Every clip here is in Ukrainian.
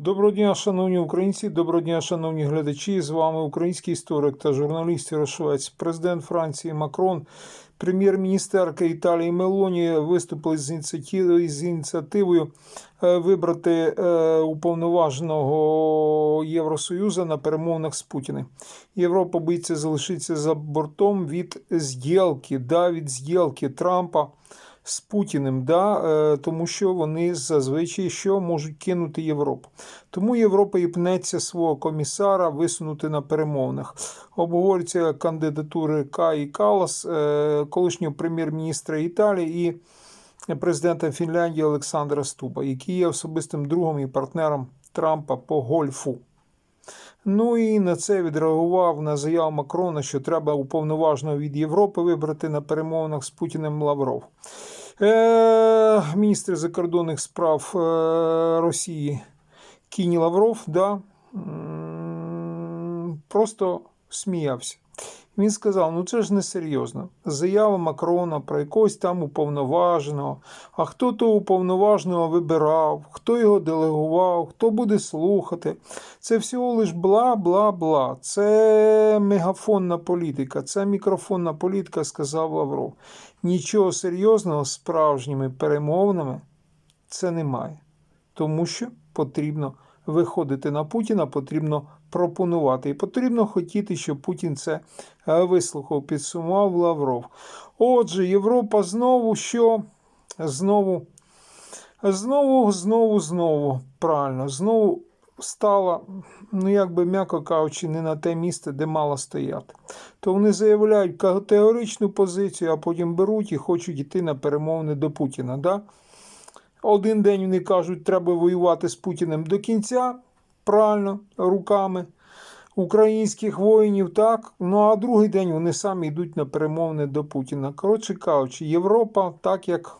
Доброго дня, шановні українці, доброго дня, шановні глядачі. З вами український історик та журналіст Ярошовець, президент Франції Макрон, прем'єр-міністерка Італії Мелоні виступили з ініціативою, з ініціативою е, вибрати е, уповноваженого Євросоюзу на перемовинах з Путіним. Європа боїться залишитися за бортом від зділки, да, від зділки Трампа з Путіним, да, е, тому що вони зазвичай що можуть кинути Європу. Тому Європа і пнеться свого комісара висунути на перемовинах. Обговорюються кандидатури Каї Калас, е, колишнього прем'єр-міністра Італії і президента Фінляндії Олександра Стуба, який є особистим другом і партнером Трампа по гольфу. Ну і на це відреагував на заяву Макрона, що треба уповноваженого від Європи вибрати на перемовинах з Путіним Лавров. Е, міністр закордонних справ е, Росії Кіні Лавров да, просто сміявся. Він сказав: ну це ж не серйозно. Заява Макрона про якогось там уповноваженого. А хто того уповноваженого вибирав, хто його делегував, хто буде слухати. Це всього лиш бла, бла, бла. Це мегафонна політика, це мікрофонна політика, сказав Лавров. Нічого серйозного з справжніми перемовинами це немає. Тому що потрібно виходити на Путіна, потрібно пропонувати. І потрібно хотіти, щоб Путін це е, вислухав, підсумував Лавров. Отже, Європа знову що? Знову, знову, знову, знову, правильно, знову стала, ну як би м'яко кажучи, не на те місце, де мала стояти. То вони заявляють категоричну позицію, а потім беруть і хочуть йти на перемовини до Путіна. Да? Один день вони кажуть, треба воювати з Путіним до кінця, правильно, руками українських воїнів, так. Ну а другий день вони самі йдуть на перемовини до Путіна. Коротше кажучи, Європа так як.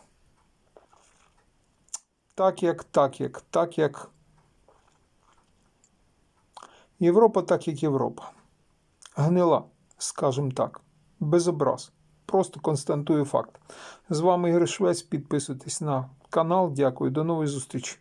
Так як, так як, так як. Європа так як Європа. Гнила, скажімо так, без образ. Просто констатую факт. З вами Ігор Швець. Підписуйтесь на канал. Дякую. До нової зустрічі.